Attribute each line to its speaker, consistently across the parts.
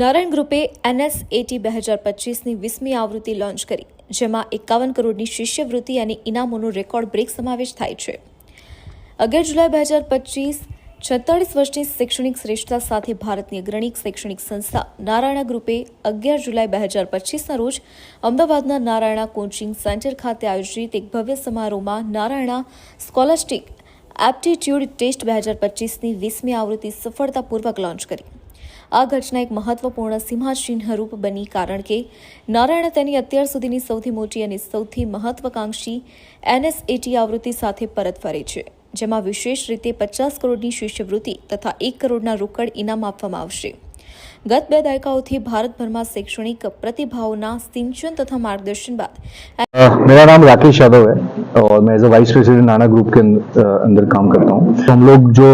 Speaker 1: નારાયણ ગ્રુપે એનએસએટી બે હજાર પચીસની વીસમી આવૃત્તિ લોન્ચ કરી, જેમાં એકાવન કરોડની શિષ્યવૃત્તિ અને ઇનામોનો રેકોર્ડ બ્રેક સમાવેશ થાય છે. અગિયાર જુલાઈ બે હજાર પચીસ છત્તાળીસ વર્ષની શૈક્ષણિક શ્રેષ્ઠતા સાથે ભારતની અગ્રણી શૈક્ષણિક સંસ્થા નારાયણા ગ્રુપે અગિયાર જુલાઈ બે હજાર પચીસના રોજ અમદાવાદના નારાયણા કોચિંગ સેન્ટર ખાતે આયોજિત એક ભવ્ય સમારોહમાં નારાયણા સ્કોલસ્ટિક એપ્ટિટ્યૂડ ટેસ્ટ બે હજાર પચીસની વીસમી આવૃત્તિ સફળતાપૂર્વક લોન્ચ કરી. આ ઘટના એક મહત્વપૂર્ણ સીમાચિહ્નરૂપ બની કારણ કે નારાયણ તેની અત્યાર સુધીની સૌથી મોટી અને સૌથી મહત્વાકાંક્ષી એનએસએટી આવૃત્તિ સાથે પરત ફરે છે, જેમાં વિશેષ રીતે પચાસ કરોડની શિષ્યવૃત્તિ તથા એક કરોડના રોકડ ઇનામ આપવામાં આવશે. ગત બે દાયકાઓથી ભારતભરમાં શૈક્ષણિક प्रतिभाओं સિંચન તથા માર્ગદર્શન બાદ
Speaker 2: મેરા નામ राकेश यादव है और मैं as a vice president Nana group के अंदर काम करता हूँ हम लोग जो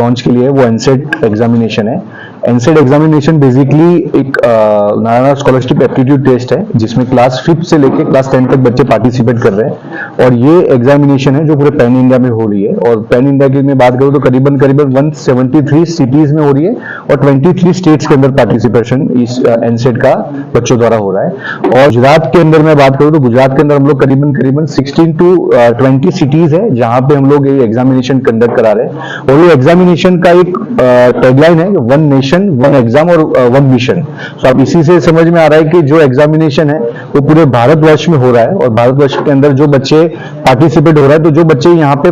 Speaker 2: लॉन्च के लिए वो एनसेट एग्जामिनेशन है एनसेट एग्जामिनेशन बेसिकली एक नारायणा स्कॉलरशिप एप्टीट्यूड टेस्ट है जिसमें क्लास फिफ्थ से लेकर क्लास टेन तक बच्चे पार्टिसिपेट कर रहे हैं और ये एग्जामिनेशन है जो पूरे पैन इंडिया में हो रही है। और पैन इंडिया की मैं बात करूँ तो करीबन करीबन 173 सिटीज़ में हो रही है और 23 स्टेट्स के अंदर पार्टिसिपेशन इस एनसेट का बच्चों द्वारा हो रहा है। और गुजरात के अंदर मैं बात करूँ तो गुजरात के अंदर हम लोग करीबन करीबन 16 टू 20 सिटीज़ है जहाँ पे हम लोग ये एग्जामिनेशन कंडक्ट करा रहे हैं। और ये एग्जामिनेशन का एक टैगलाइन है वन नेशन वन एग्ज़ाम और वन मिशन तो आप इसी से समझ में आ रहा है कि जो एग्जामिनेशन है वो पूरे भारतवर्ष में हो रहा है और भारतवर्ष के अंदर जो बच्चे पार्टिसिपेट हो रहा है तो जो बच्चे यहाँ पे